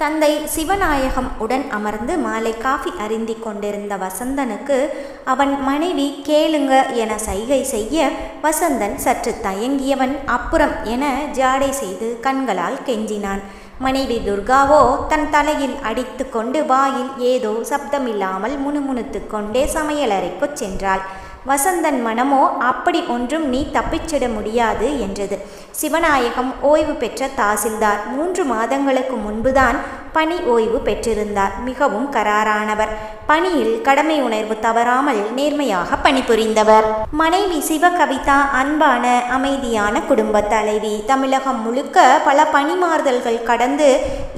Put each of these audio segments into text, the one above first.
தந்தை சிவநாயகம் உடன் அமர்ந்து மாலை காஃபி அருந்தி கொண்டிருந்த வசந்தனுக்கு அவன் மனைவி கேளுங்க என சைகை செய்ய வசந்தன் சற்று தயங்கியவன் அப்புறம் என ஜாடை செய்து கண்களால் கெஞ்சினான். மனைவி துர்காவோ தன் தலையில் அடித்து கொண்டு வாயில் ஏதோ சப்தமில்லாமல் முணுமுணுத்து கொண்டே சமையலறைக்குச் சென்றாள். வசந்தன் மனமோ அப்படி ஒன்றும் நீ தப்பிச்சிட முடியாது என்றது. சிவநாயகம் ஓய்வு பெற்ற தாசில்தார். மூன்று மாதங்களுக்கு முன்புதான் பணி ஓய்வு பெற்றிருந்தார். மிகவும் கராரானவர். பணியில் கடமை உணர்வு தவறாமல் நேர்மையாக பணிபுரிந்தவர். மனைவி சிவகவிதா அன்பான அமைதியான குடும்ப தலைவி. தமிழகம் முழுக்க பல பணிமாறுதல்கள் கடந்து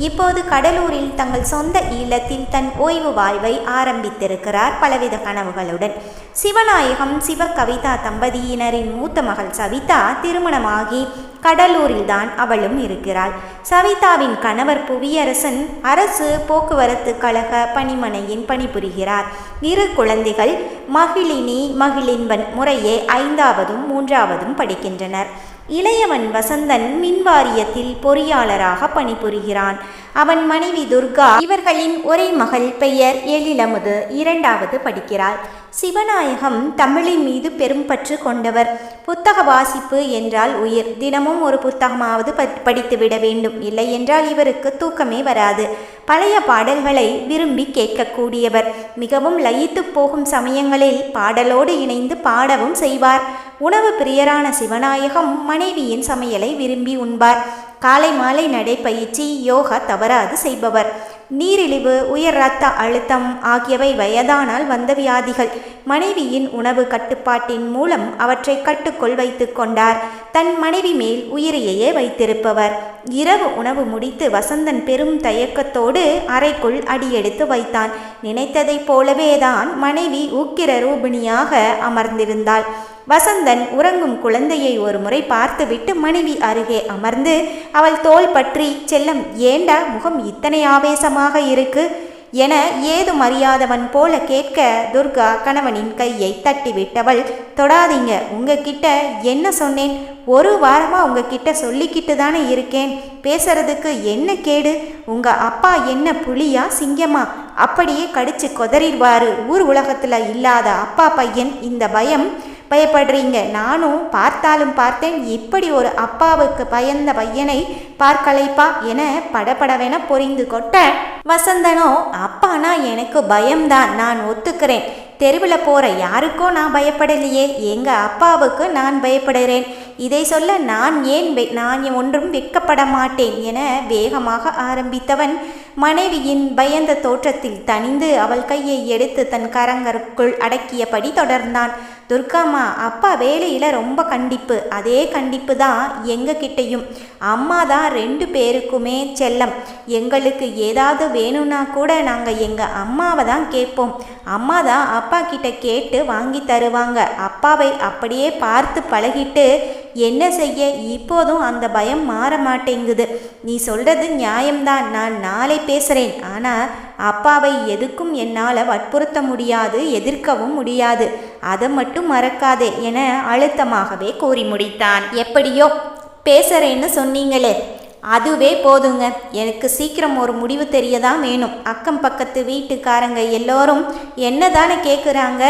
இப்போது கடலூரில் தங்கள் சொந்த ஈழத்தில் தன் ஓய்வு வாழ்வை ஆரம்பித்திருக்கிறார். பலவித கனவுகளுடன் சிவநாயகம் சிவகவிதா தம்பதியினரின் மூத்த மகள் சவிதா திருமணமாகி கடலூரில்தான் அவளும் இருக்கிறாள். சவிதாவின் கணவர் புவியரசன் அரசு போக்குவரத்து கழக பணிமனையின் பணிபுரிகிறார். இரு குழந்தைகள் மகிழினி மகிழின்பன் முறையே ஐந்தாவதும் மூன்றாவதும் படிக்கின்றனர். இளையவன் வசந்தன் மின்வாரியத்தில் பொறியாளராக பணிபுரிகிறான். அவன் மனைவி துர்கா இவர்களின் ஒரே மகள் பெயர் எழிலமுது இரண்டாவது படிக்கிறாள். சிவநாயகம் தமிழின் மீது பெரும் பற்று கொண்டவர். புத்தக வாசிப்பு என்றால் உயிர். தினமும் ஒரு புத்தகமாவது படித்து விட வேண்டும். இல்லை என்றால் இவருக்கு தூக்கமே வராது. பழைய பாடல்களை விரும்பி கேட்கக்கூடியவர். மிகவும் லயித்து போகும் சமயங்களில் பாடலோடு இணைந்து பாடவும் செய்வார். உணவு பிரியரான சிவநாயகம் மனைவியின் சமையலை விரும்பி உண்பார். காலை மாலை நடைப்பயிற்சி யோகா தவறாது செய்பவர். நீரிழிவு உயர் இரத்த அழுத்தம் ஆகியவை வயதானால் வந்த வியாதிகள். மனைவியின் உணவு கட்டுப்பாட்டின் மூலம் அவற்றை கட்டுக்குள் வைத்து கொண்டார். தன் மனைவி மேல் உயிரையே வைத்திருப்பவர். இரவு உணவு முடித்து வசந்தன் பெரும் தயக்கத்தோடு அறைக்குள் அடியெடுத்து வைத்தான். நினைத்ததைப் போலவே தான் மனைவி உக்கிர ரூபிணியாக அமர்ந்திருந்தாள். வசந்தன் உறங்கும் குழந்தையை ஒரு முறை பார்த்துவிட்டு மனைவி அருகே அமர்ந்து அவள் தோல் பற்றி செல்லம் ஏண்டா முகம் இத்தனை ஆவேசமாக இருக்கு? என ஏதும் அறியாதவன் போல கேட்க துர்கா கணவனின் கையை தட்டிவிட்டவள் தொடாதீங்க உங்ககிட்ட என்ன சொன்னேன்? ஒரு வாரமாக உங்ககிட்ட சொல்லிக்கிட்டு தானே இருக்கேன். பேசுறதுக்கு என்ன கேடு? உங்க அப்பா என்ன புலியா சிங்கமா? அப்படியே கடிச்சு கொதறிடுவாரு. ஊர் உலகத்தில் இல்லாத அப்பா பையன் இந்த பயம் பயப்படுறீங்க. நானும் பார்த்தாலும் பார்த்தேன் இப்படி ஒரு அப்பாவுக்கு பயந்த பையனை பார்க்கலைப்பா என படபடவென பொறிந்து கொட்ட வசந்தனோ அப்பானா எனக்கு பயம்தான் நான் ஒத்துக்கிறேன். தெருவில் போகிற யாருக்கோ நான் பயப்படலையே எங்கள் அப்பாவுக்கு நான் பயப்படுகிறேன் இதை சொல்ல நான் ஏன் நான் ஒன்றும் வெட்கப்பட மாட்டேன் என வேகமாக ஆரம்பித்தவன் மனைவியின் பயந்த தோற்றத்தில் தணிந்து அவள் கையை எடுத்து தன் கரங்கருக்குள் அடக்கியபடி தொடர்ந்தான். துர்காம்மா அப்பா வேலையில் ரொம்ப கண்டிப்பு. அதே கண்டிப்பு தான் எங்ககிட்டையும். அம்மா தான் ரெண்டு பேருக்குமே செல்லம். எங்களுக்கு ஏதாவது வேணும்னா கூட நாங்கள் எங்கள் அம்மாவை தான் கேட்போம். அம்மா தான் அப்பா கிட்ட கேட்டு வாங்கி தருவாங்க. அப்பாவை அப்படியே பார்த்து பழகிட்டு என்ன செய்ய? இப்போதும் அந்த பயம் மாற மாட்டேங்குது. நீ சொல்கிறது நியாயம்தான் நான் நாளை பேசுகிறேன் ஆனால் அப்பாவை எதுக்கும் என்னால் வற்புறுத்த முடியாது எதிர்க்கவும் முடியாது. அதை மட்டும் மறக்காதே என அழுத்தமாகவே கூறி முடித்தான். எப்படியோ பேசுகிறேன்னு சொன்னீங்களே. அதுவே போதுங்க. எனக்கு சீக்கிரம் ஒரு முடிவு தெரியதான் வேணும். அக்கம் பக்கத்து வீட்டுக்காரங்க எல்லோரும் என்ன தானே கேட்குறாங்க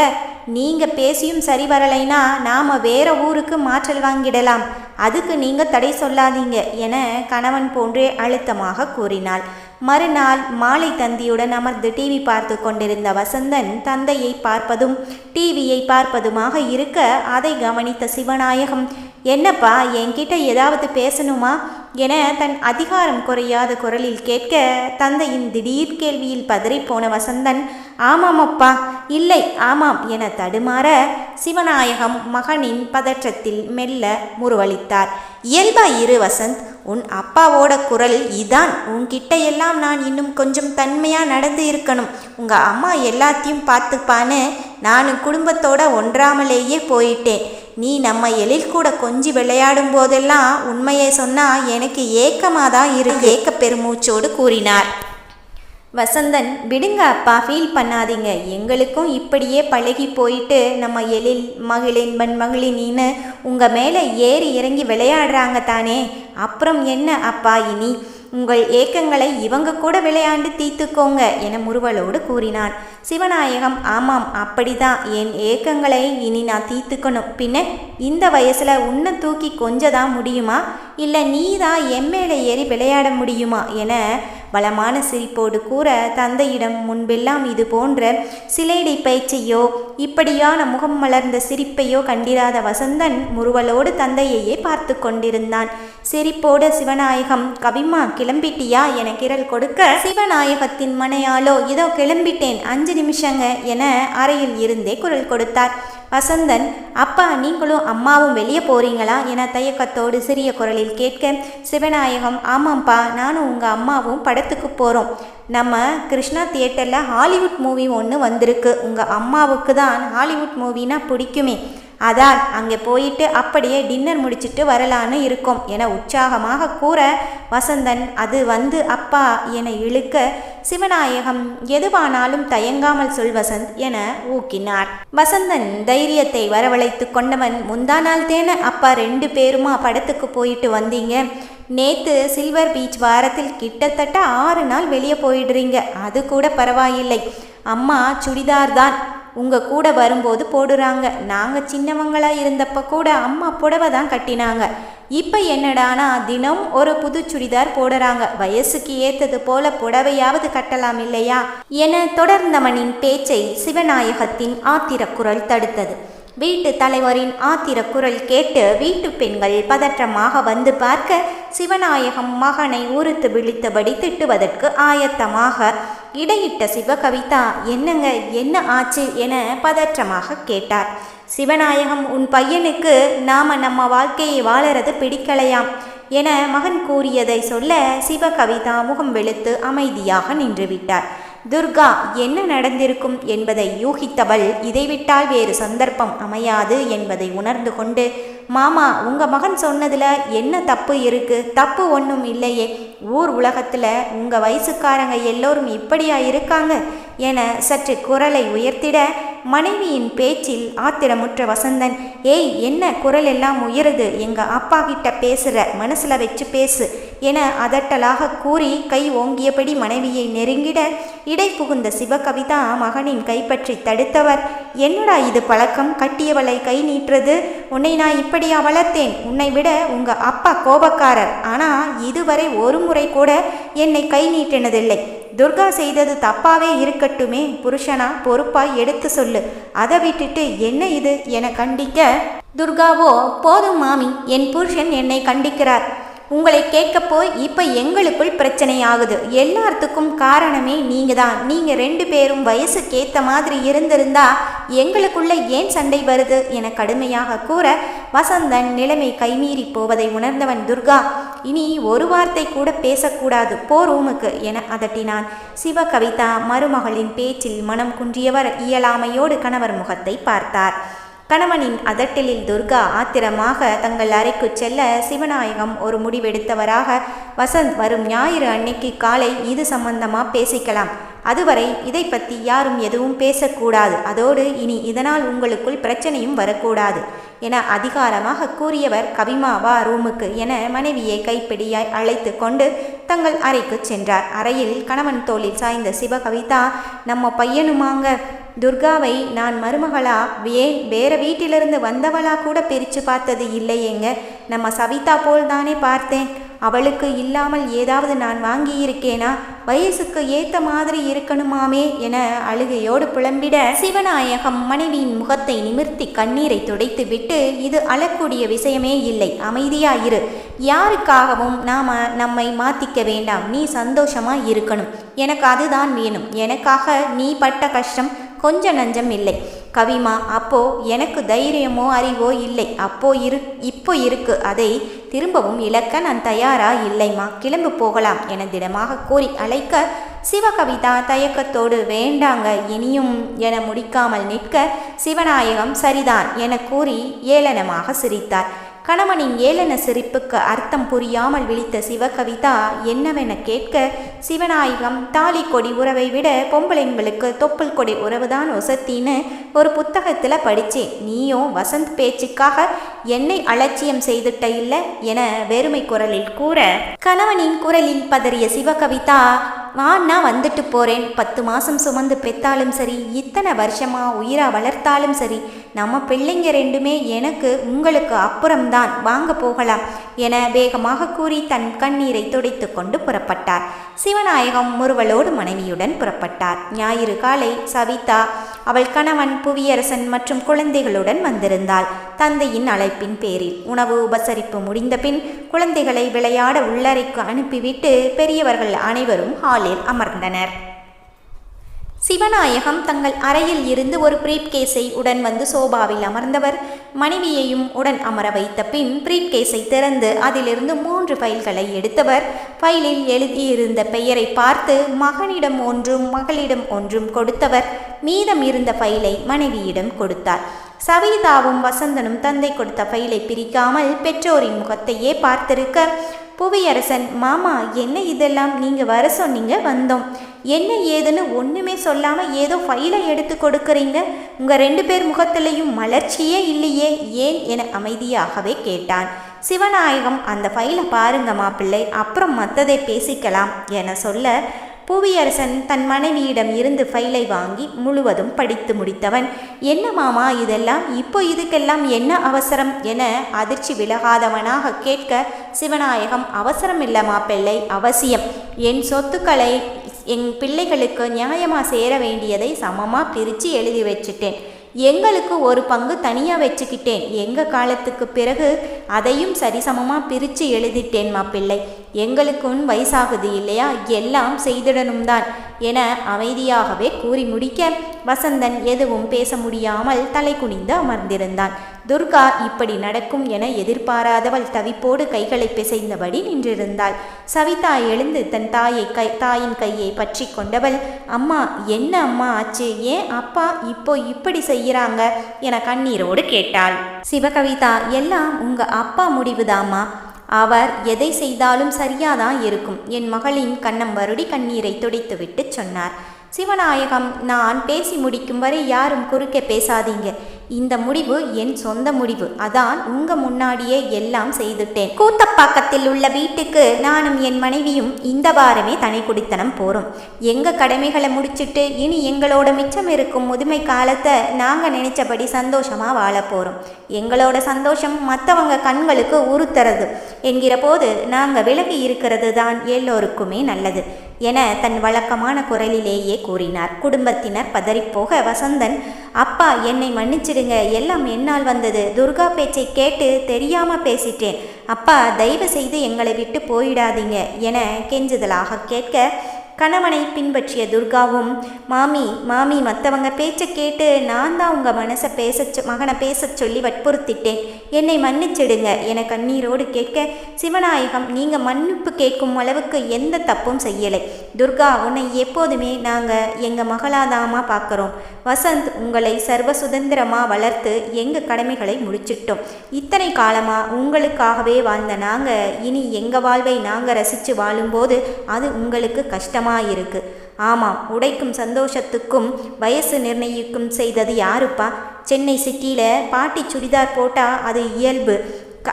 நீங்கள் பேசியும் சரி வரலைன்னா நாம் வேற ஊருக்கு மாற்றல் வாங்கிடலாம். அதுக்கு நீங்கள் தடை சொல்லாதீங்க என கணவன் போன்றே அழுத்தமாக கூறினாள். மறுநாள் மாலை தந்தியுடன் அமர்ந்து டிவி பார்த்து கொண்டிருந்த வசந்தன் தந்தையை பார்ப்பதும் டிவியை பார்ப்பதுமாக இருக்க அதை கவனித்த சிவநாயகம் என்னப்பா என்கிட்ட ஏதாவது பேசணுமா? என தன் அதிகாரம் குறையாத குரலில் கேட்க தந்தையின் திடீர் கேள்வியில் பதறிப்போன வசந்தன் ஆமாம் அப்பா இல்லை ஆமாம் என தடுமாற சிவநாயகம் மகனின் பதற்றத்தில் மெல்ல முருவளித்தார் இயல்பா இரு வசந்த் உன் அப்பாவோட குரல் இதான். உன்கிட்ட எல்லாம் நான் இன்னும் கொஞ்சம் தன்மையாக நடந்து இருக்கணும். உங்கள் அம்மா எல்லாத்தையும் பார்த்துப்பான்னு நான் குடும்பத்தோட ஒன்றாமலேயே போயிட்டேன். நீ நம்ம எழில் கூட கொஞ்சி விளையாடும் போதெல்லாம் உண்மையை சொன்னால் எனக்கு ஏக்கமாக தான் இரு ஏக்க பெருமூச்சோடு கூறினார். வசந்தன் விடுங்க அப்பா ஃபீல் பண்ணாதீங்க. எங்களுக்கும் இப்படியே பழகி போயிட்டு நம்ம எழில் மகிழின்பன் மகிழினின்னு உங்கள் மேலே ஏறி இறங்கி விளையாடுறாங்க தானே. அப்புறம் என்ன அப்பா இனி? உங்கள் ஏக்கங்களை இவங்க கூட விளையாண்டு தீர்த்துக்கோங்க என முறுவலோடு கூறினான். சிவநாயகம் ஆமாம் அப்படிதான். என் ஏக்கங்களை இனி நான் தீர்த்துக்கணும். பின்ன இந்த வயசுல உன்னை தூக்கி கொஞ்சதான் முடியுமா? இல்லை நீ தான் என் மேலே ஏறி விளையாட முடியுமா? என பலமான சிரிப்போடு கூற தந்தையிடம் முன்பெல்லாம் இது போன்ற சிலேடை பயிற்சியோ இப்படியான முகம் மலர்ந்த சிரிப்பையோ கண்டிராத வசந்தன் முறுவலோடு தந்தையையே பார்த்து கொண்டிருந்தான். சிரிப்போடு சிவநாயகம் கவிமா கிளம்பிட்டியா? என கிரல் கொடுக்க சிவநாயகத்தின் மனையாலோ இதோ கிளம்பிட்டேன் அஞ்சு நிமிஷங்க என அறையில் இருந்தே குரல் கொடுத்தார். வசந்தன் அப்பா நீங்களும் அம்மாவும் வெளியே போறீங்களா? என தயக்கத்தோடு சிறிய குரலில் கேட்க சிவநாயகம் ஆமாம்ப்பா நானும் உங்கள் அம்மாவும் படத்துக்கு போகிறோம் நம்ம கிருஷ்ணா தியேட்டரில் ஹாலிவுட் மூவி ஒன்று வந்திருக்கு. உங்கள் அம்மாவுக்கு தான் ஹாலிவுட் மூவினா பிடிக்குமே. அதான் அங்கே போயிட்டு அப்படியே டின்னர் முடிச்சிட்டு வரலான்னு இருக்கோம் என உற்சாகமாக கூற வசந்தன் அது வந்து அப்பா என இழுக்க சிவநாயகம் எதுவானாலும் தயங்காமல் சொல் வசந்த் என ஊக்கினார். வசந்தன் தைரியத்தை வரவழைத்து கொண்டவன் முந்தா நாள் தேன அப்பா ரெண்டு பேருமா படத்துக்கு போயிட்டு வந்தீங்க? நேத்து சில்வர் பீச் வாரத்தில் கிட்டத்தட்ட ஆறு நாள் வெளியே போயிடுறீங்க. அது கூட பரவாயில்லை. அம்மா சுடிதார் தான். உங்கள் கூட வரும்போது போடுறாங்க. நாங்கள் சின்னவங்களாக இருந்தப்ப கூட அம்மா புடவை தான் கட்டினாங்க. இப்போ என்னடானா தினம் ஒரு புது சுடிதார் போடுறாங்க. வயசுக்கு ஏத்தது போல புடவையாவது கட்டலாம் இல்லையா? என தொடர்ந்தவனின் பேச்சை சிவநாயகத்தின் ஆத்திரக்குரல் தடுத்தது. வீட்டு தலைவரின் ஆத்திர குரல் கேட்டு வீட்டு பெண்கள் பதற்றமாக வந்து பார்க்க சிவநாயகம் மகனை உறுத்து விழித்தபடி திட்டுவதற்கு ஆயத்தமாக இடையிட்ட சிவகவிதா என்னங்க என்ன ஆச்சு? என பதற்றமாக கேட்டார். சிவநாயகம் உன் பையனுக்கு நாம நம்ம வாழ்க்கையை வாழறது பிடிக்கலையாம் என மகன் கூறியதை சொல்ல சிவகவிதா முகம் வெளுத்து அமைதியாக நின்றுவிட்டார். துர்கா என்ன நடந்திருக்கும் என்பதை யூகித்தவள் இதை விட்டால் வேறு சந்தர்ப்பம் அமையாது என்பதை உணர்ந்து கொண்டு மாமா உங்க மகன் சொன்னதுல என்ன தப்பு இருக்கு? தப்பு ஒன்றும் இல்லையே. ஊர் உலகத்துல உங்க வயசுக்காரங்க எல்லோரும் இப்படியா இருக்காங்க? என சற்று குரலை உயர்த்திட மனைவியின் பேச்சில் ஆத்திரமுற்ற வசந்தன் ஏய் என்ன குரல் எல்லாம் உயருது? எங்க அப்பா கிட்ட பேசுற மனசுல வச்சு பேசு என அதட்டலாக கூறி கை ஓங்கியபடி மனைவியை நெருங்கிட இடை புகுந்த சிவகவிதா மகனின் கைப்பற்றி தடுத்தவர். என்னடா இது பழக்கம்? கட்டியவளை கை நீட்டுறது? உன்னை நான் இப்படியா வளர்த்தேன்? உன்னை விட உங்க அப்பா கோபக்காரர். ஆனா இதுவரை ஒரு முறை கூட என்னை கை நீட்டினதில்லை. துர்கா செய்தது தப்பாவே இருக்கட்டுமே புருஷனா பொறுப்பாய் எடுத்து சொல்லு. அதை விட்டுட்டு என்ன இது? என கண்டிக்க துர்காவோ போதும் மாமி என் புருஷன் என்னை கண்டிக்கிறார். உங்களை கேட்கப்போ இப்போ எங்களுக்குள் பிரச்சனை ஆகுது எல்லாத்துக்கும் காரணமே நீங்கள் தான் நீங்கள் ரெண்டு பேரும் வயசுக்கேற்ற மாதிரி இருந்திருந்தா எங்களுக்குள்ள ஏன் சண்டை வருது என கடுமையாக கூற வசந்தன் நிலைமை கைமீறி போவதை உணர்ந்தவன் துர்கா இனி ஒரு வார்த்தை கூட பேசக்கூடாது போ ரூமுக்கு என அதட்டினான். சிவகவிதா மருமகளின் பேச்சில் மனம் குன்றியவர் இயலாமையோடு கணவர் முகத்தை பார்த்தார். கணவனின் அதட்டலில் துர்கா ஆத்திரமாக தங்கள் அறைக்கு செல்ல சிவநாயகம் ஒரு முடிவெடுத்தவராக வசந்த் வரும் ஞாயிறு அன்னைக்கு காலை இது சம்பந்தமாக பேசிக்கலாம். அதுவரை இதை பற்றி யாரும் எதுவும் பேசக்கூடாது. அதோடு இனி இதனால் உங்களுக்குள் பிரச்சனையும் வரக்கூடாது. என அதிகாரமாக கூறியவர் கவிமா வா ரூமுக்கு என மனைவியை கைப்பிடியாய் அழைத்து கொண்டு தங்கள் அறைக்கு சென்றார். அறையில் கணவன் தோளில் சாய்ந்த சிவகவிதா நம்ம பையனுமாங்க துர்காவை நான் மருமகளா? ஏன் வேற வீட்டிலிருந்து வந்தவளா கூட பிரித்து பார்த்தது இல்லையேங்க. நம்ம சவிதா போல் தானே பார்த்தேன். அவளுக்கு இல்லாமல் ஏதாவது நான் வாங்கியிருக்கேனா? வயசுக்கு ஏத்த மாதிரி இருக்கணுமாமே என அழுகையோடு புலம்பிட சிவநாயகம் மனைவியின் முகத்தை நிமிர்த்தி கண்ணீரை துடைத்து விட்டு இது அழக்கூடிய விஷயமே இல்லை அமைதியாயிரு. யாருக்காகவும் நாம நம்மை மாத்திக்க வேண்டாம் நீ சந்தோஷமா இருக்கணும். எனக்கு அதுதான் வேணும். எனக்காக நீ பட்ட கஷ்டம் கொஞ்ச நஞ்சம் இல்லை. கவிமா அப்போ எனக்கு தைரியமோ அறிவோ இல்லை. அப்போ இரு இப்போ இருக்கு. அதை திரும்பவும் இழக்க நான் தயாரா இல்லைம்மா. கிளம்பு போகலாம் என திடமாக கூறி அழைக்க சிவகவிதா தயக்கத்தோடு வேண்டாங்க இனியும் என முடிக்காமல் நிற்க சிவநாயகம் சரிதான் என கூறி ஏளனமாக சிரித்தார். கணவனின் ஏளன சிரிப்புக்கு அர்த்தம் புரியாமல் விழித்த சிவகவிதா என்னவென கேட்க சிவநாயகம் தாலி கொடி உறவை விட பொம்பளைங்களுக்கு தொப்புள் கொடி உறவுதான் ஒசத்தின்னு ஒரு புத்தகத்தில் படித்தேன் நீயும் வசந்த் பேச்சுக்காக என்னை அலட்சியம் செய்துட்ட இல்லை என வெறுமை குரலில் கூற கணவனின் குரலில் பதறிய சிவகவிதா வான்னா வந்துட்டு போறேன்? பத்து மாசம் சுமந்து பெத்தாலும் சரி இத்தனை வருஷமா உயிரா வளர்த்தாலும் சரி நம்ம பிள்ளைங்க ரெண்டுமே எனக்கு உங்களுக்கு அப்புறம்தான் வாங்க போகலாம் என வேகமாக கூறி தன் கண்ணீரை துடைத்து கொண்டு புறப்பட்டார். சிவநாயகம் முறுவலோடு மனைவியுடன் புறப்பட்டார். ஞாயிறு காலை சவிதா அவள் கணவன் புவியரசன் மற்றும் குழந்தைகளுடன் வந்திருந்தாள். தந்தையின் அழைப்பின் பேரில் உணவு உபசரிப்பு முடிந்த பின் குழந்தைகளை விளையாட உள்ளறைக்கு அனுப்பிவிட்டு பெரியவர்கள் அனைவரும் ஹாலில் அமர்ந்தனர். சிவநாயகம் தங்கள் அறையில் இருந்து ஒரு பிரீப் கேஸை உடன் வந்து சோபாவில் அமர்ந்தவர். மனைவியையும் உடன் அமர வைத்த பின் பிரீப் கேஸை திறந்து அதிலிருந்து மூன்று ஃபைல்களை எடுத்தவர். ஃபைலில் எழுதியிருந்த பெயரை பார்த்து மகனிடம் ஒன்றும் மகளிடம் ஒன்றும் கொடுத்தவர். மீதம் இருந்த ஃபைலை மனைவியிடம் கொடுத்தார். சவிதாவும் வசந்தனும் தந்தை கொடுத்த ஃபைலை பிரிக்காமல் பெற்றோரின் முகத்தையே பார்த்திருக்க புவியரசன் மாமா என்ன இதெல்லாம் நீங்கள் வர சொன்னீங்க? வந்தோம். என்ன ஏதுன்னு ஒன்றுமே சொல்லாமல் ஏதோ ஃபைலை எடுத்து கொடுக்குறீங்க? உங்கள் ரெண்டு பேர் முகத்திலையும் மலர்ச்சியே இல்லையே ஏன்? என அமைதியாகவே கேட்டான். சிவநாயகம் அந்த ஃபைலை பாருங்க மாப்பிள்ளை அப்புறம் மற்றதை பேசிக்கலாம் என சொல்ல புவியரசன் தன் மனைவியிடம் இருந்து ஃபைலை வாங்கி முழுவதும் படித்து முடித்தவன். என்ன மாமா இதெல்லாம்? இப்போ இதுக்கெல்லாம் என்ன அவசரம்? என அதிர்ச்சி விலகாதவனாக கேட்க சிவநாயகம் அவசரம் இல்லை மாப்பிள்ளை அவசியம். என் சொத்துக்களை என் பிள்ளைகளுக்கு நியாயமாக சேர வேண்டியதை சமமாக பிரித்து எழுதி வச்சுட்டேன். எங்களுக்கு ஒரு பங்கு தனியாக வச்சுக்கிட்டேன். எங்கள் காலத்துக்கு பிறகு அதையும் சரிசமமாக பிரித்து எழுதிட்டேன் மாப்பிள்ளை எங்களுக்கும் வயசாகுது இல்லையா? எல்லாம் செய்திடணும் தான் என அமைதியாகவே கூறி முடிக்க வசந்தன் எதுவும் பேச முடியாமல் தலை குனிந்து அமர்ந்திருந்தான். துர்கா இப்படி நடக்கும் என எதிர்பாராதவள் தவிப்போடு கைகளை பிசைந்தபடி நின்றிருந்தாள். சவிதா எழுந்து தன் தாயை கை தாயின் கையை பற்றி கொண்டவள் அம்மா என்ன அம்மா ஆச்சு? ஏன் அப்பா இப்போ இப்படி செய்கிறாங்க? என கண்ணீரோடு கேட்டாள். சிவகவிதா எல்லாம் உங்க அப்பா முடிவுதாம்மா. அவர் எதை செய்தாலும் சரியாதான் இருக்கும். என் மகளின் கண்ணம் வருடி கண்ணீரை துடைத்துவிட்டு சொன்னார். சிவநாயகம் நான் பேசி முடிக்கும் வரை யாரும் குறுக்கே பேசாதீங்க. இந்த முடிவு என் சொந்த முடிவு. அதான் உங்க முன்னாடியே எல்லாம் செய்துட்டேன். கூத்தப்பாக்கத்தில் உள்ள வீட்டுக்கு நானும் என் மனைவியும் இந்த வாரமே தனி குடித்தனம் போறோம். எங்க கடமைகளை முடிச்சிட்டு இனி எங்களோட மிச்சம் இருக்கும் முதுமை காலத்தை நாங்க நினைச்சபடி சந்தோஷமா வாழ போறோம். எங்களோட சந்தோஷம் மற்றவங்க கண்களுக்கு உறுத்துறது. என்கிற போது நாங்க விலகி இருக்கிறது தான் எல்லோருக்குமே நல்லது. என தன் வழக்கமான குரலிலேயே கூறினார். குடும்பத்தினர் பதறிப்போக வசந்தன் அப்பா என்னை மன்னிச்சிடுங்க. எல்லாம் என்னால் வந்தது. துர்கா பேச்சை கேட்டு தெரியாம பேசிட்டேன். அப்பா தயவு செய்து எங்களை விட்டு போயிடாதீங்க என கெஞ்சுதலாக கேட்க கணவனை பின்பற்றிய துர்காவும் மாமி மாமி மற்றவங்க பேச்சை கேட்டு நான் தான் உங்கள் மனசை பேச மகனை பேச சொல்லி வற்புறுத்திட்டேன். என்னை மன்னிச்சிடுங்க. என கண்ணீரோடு கேட்க சிவநாயகம் நீங்கள் மன்னிப்பு கேட்கும் அளவுக்கு எந்த தப்பும் செய்யலை. துர்கா உன்னை எப்போதுமே நாங்கள் எங்கள் மகளாதாமா பார்க்குறோம் வசந்த் உங்களை சர்வ சுதந்திரமாக வளர்த்து எங்கள் கடமைகளை முடிச்சிட்டோம். இத்தனை காலமாக உங்களுக்காகவே வாழ்ந்த நாங்கள் இனி எங்கள் வாழ்வை நாங்கள் ரசித்து வாழும்போது அது உங்களுக்கு கஷ்டமாக இருக்கு ஆமாம் உடைக்கும் சந்தோஷத்துக்கும் வயசு நிர்ணயிக்கும் செய்தது யாருப்பா? சென்னை சிட்டியில் பாட்டி சுடிதார் போட்டால் அது இயல்பு.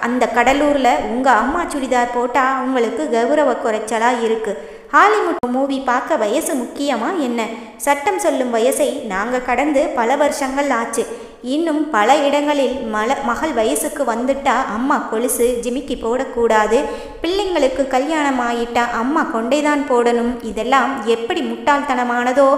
அந்த கடலூரில் உங்கள் அம்மா சுடிதார் போட்டால் உங்களுக்கு கௌரவ குறைச்சலாக இருக்குது ஹாலிவுட் மூவி பார்க்க வயசு முக்கியமா என்ன? சட்டம் சொல்லும் வயசை நாங்கள் கடந்து பல வருஷங்கள் ஆச்சு. இன்னும் பல இடங்களில் மல மகள் வயசுக்கு வந்துட்டா அம்மா கொலுசு ஜிமிக்கி போடக்கூடாது. பிள்ளைங்களுக்கு கல்யாணம் ஆயிட்டா அம்மா கொண்டைதான் போடணும். இதெல்லாம் எப்படி முட்டாள்தனமானதோ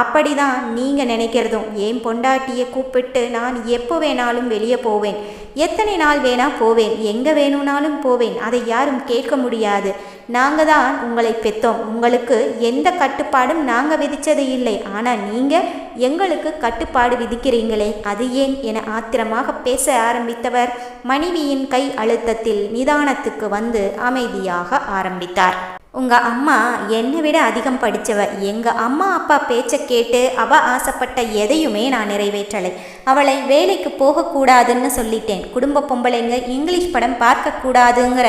அப்படிதான் நீங்கள் நினைக்கிறதும். ஏன் பொண்டாட்டியை கூப்பிட்டு நான் எப்போ வேணாலும் வெளியே போவேன்? எத்தனை நாள் வேணா போவேன். எங்கே வேணும்னாலும் போவேன். அதை யாரும் கேட்க முடியாது. நாங்கள் தான் உங்களை பெத்தோம். உங்களுக்கு எந்த கட்டுப்பாடும் நாங்கள் விதித்தது இல்லை. ஆனால் நீங்கள் எங்களுக்கு கட்டுப்பாடு விதிக்கிறீங்களே அது ஏன் என ஆத்திரமாக பேச ஆரம்பித்தவர் மனைவியின் கை அழுத்தத்தில் நிதானத்துக்கு வந்து அமைதியாக ஆரம்பித்தார். உங்கள் அம்மா என்னை விட அதிகம் படித்தவ எங்கள் அம்மா அப்பா பேச்சை கேட்டு அவ ஆசைப்பட்ட எதையுமே நான் நிறைவேற்றலை. அவளை வேலைக்கு போகக்கூடாதுன்னு சொல்லிட்டேன். குடும்ப பொம்பளைங்க இங்கிலீஷ் படம் பார்க்கக்கூடாதுங்கிற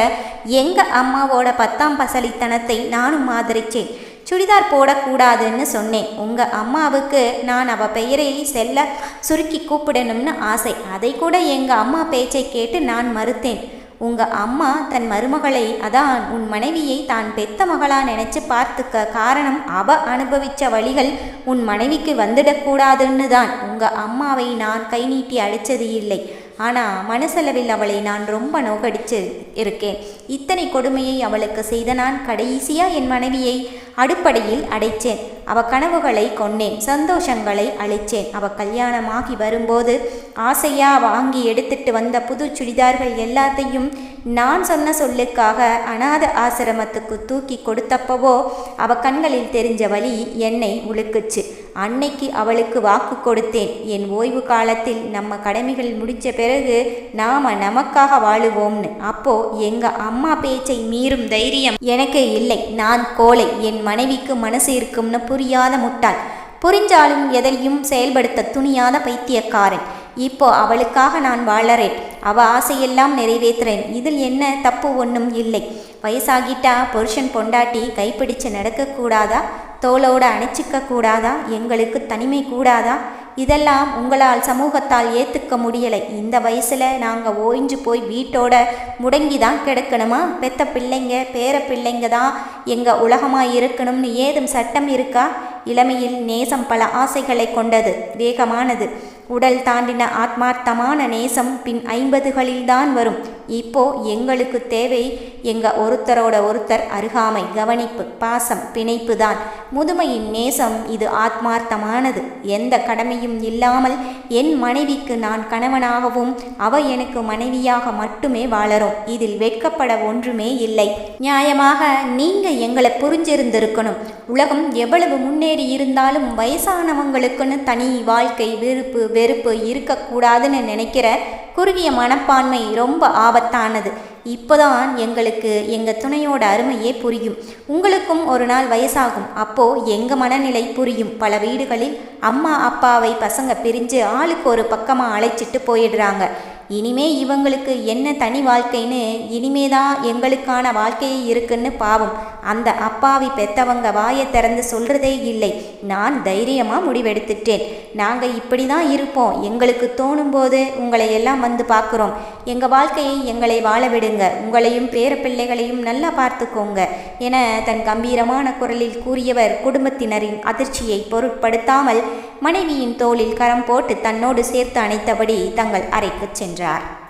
எங்கள் அம்மாவோட பத்தாம் பசலித்தனத்தை நானும் ஆதரிச்சேன். சுடிதார் போடக்கூடாதுன்னு சொன்னேன். உங்கள் அம்மாவுக்கு நான் அவள் பெயரை செல்ல சுருக்கி கூப்பிடணும்னு ஆசை. அதை கூட எங்கள் அம்மா பேச்சை கேட்டு நான் மறுத்தேன். உங்கள் அம்மா தன் மருமகளை அதான் உன் மனைவியை தான் பெத்த மகளாக நினச்சி பார்த்துக்க காரணம் அவ அனுபவித்த வழிகள் உன் மனைவிக்கு வந்துடக்கூடாதுன்னு தான் உங்கள் அம்மாவை நான் கை நீட்டி அழிச்சது இல்லை. ஆனால் மனசளவில் அவளை நான் ரொம்ப நோகடிச்சு இருக்கேன். இத்தனை கொடுமையை அவளுக்கு செய்த நான் கடைசியாக என் மனைவியை அடுப்படையில் அடைச்சேன். அவ கனவுகளை கொன்னேன் சந்தோஷங்களை அழிச்சேன் அவ கல்யாணமாகி வரும்போது ஆசையா வாங்கி எடுத்துட்டு வந்த புது சுடிதார்கள் எல்லாத்தையும் நான் சொன்ன சொல்லுக்காக அநாத ஆசிரமத்துக்கு தூக்கி கொடுத்தப்பவோ அவ கண்களில் தெரிஞ்ச வழி என்னை உழுக்குச்சு அன்னைக்கு அவளுக்கு வாக்கு கொடுத்தேன். என் ஓய்வு காலத்தில் நம்ம கடமைகள் முடிச்ச பிறகு நாம நமக்காக வாழுவோம்னு. அப்போ எங்க அம்மா பேச்சை மீறும் தைரியம் எனக்கு இல்லை. நான் கோலை என் மனைவிக்கு மனசு இருக்கும்னு புரியாத முட்டாள். புரிஞ்சாலும் எதையும் செயல்படுத்த துணியாத பைத்தியக்காரன். இப்போ அவளுக்காக நான் வாழறேன். அவ ஆசையெல்லாம் நிறைவேற்றுறேன். இதில் என்ன தப்பு ஒன்றும் இல்லை. வயசாகிட்டா புருஷன் பொண்டாட்டி கைப்பிடிச்சு நடக்கக்கூடாதா? தோளோடு அணைச்சிக்க கூடாதா? எங்களுக்கு தனிமை கூடாதா? இதெல்லாம் உங்களால் சமூகத்தால் ஏற்றுக்க முடியலை. இந்த வயசில் நாங்கள் ஓய்ஞ்சு போய் வீட்டோட முடங்கி தான் கிடக்கணுமா? பெத்த பிள்ளைங்க பேர பிள்ளைங்க தான் எங்கள் உலகமாக இருக்கணும்னு ஏதும் சட்டம் இருக்கா? இளமையில் நேசம் பல ஆசைகளை கொண்டது வேகமானது. உடல் தாண்டின ஆத்மார்த்தமான நேசம் பின் ஐம்பதுகளில்தான் வரும். இப்போ எங்களுக்கு தேவை எங்க ஒருத்தரோட ஒருத்தர் அருகாமை கவனிப்பு பாசம் பிணைப்பு தான் முதுமையின் நேசம் இது ஆத்மார்த்தமானது. எந்த கடமையும் இல்லாமல் என் மனைவிக்கு நான் கணவனாகவும் அவ எனக்கு மனைவியாக மட்டுமே வாழறோம். இதில் வெட்கப்பட ஒன்றுமே இல்லை. நியாயமாக நீங்க எங்களை புரிஞ்சிருந்திருக்கணும். உலகம் எவ்வளவு முன்னேறி இருந்தாலும் வயசானவங்களுக்குன்னு தனி வாழ்க்கை விருப்பு வெறுப்பு இருக்கக்கூடாதுன்னு நினைக்கிற குறுகிய மனப்பான்மை ரொம்ப ஆபத்தானது. இப்போதான் எங்களுக்கு எங்கள் துணையோட அருமையே புரியும். உங்களுக்கும் ஒரு நாள் வயசாகும். அப்போ எங்கள் மனநிலை புரியும். பல வீடுகளில் அம்மா அப்பாவை பசங்க பிரிஞ்சு ஆளுக்கு ஒரு பக்கமாக அழைச்சிட்டு போயிடுறாங்க. இனிமே இவங்களுக்கு என்ன தனி வாழ்க்கைன்னு இனிமேதான் எங்களுக்கான வாழ்க்கையே இருக்குன்னு பாவம். அந்த அப்பாவி பெத்தவங்க வாயை திறந்து சொல்றதே இல்லை. நான் தைரியமாக முடிவெடுத்துட்டேன். நாங்கள் இப்படி தான் இருப்போம். எங்களுக்கு தோணும் போது உங்களை எல்லாம் வந்து பார்க்குறோம். எங்கள் வாழ்க்கையை எங்களை வாழ விடுங்க. உங்களையும் பேர பிள்ளைகளையும் நல்லா பார்த்துக்கோங்க என தன் கம்பீரமான குரலில் கூறியவர் குடும்பத்தினரின் அதிர்ச்சியை பொருட்படுத்தாமல் மனைவியின் தோளில் கரம் போட்டு தன்னோடு சேர்த்து அணைத்தபடி தங்கள் அறைக்குச் சென்றார்.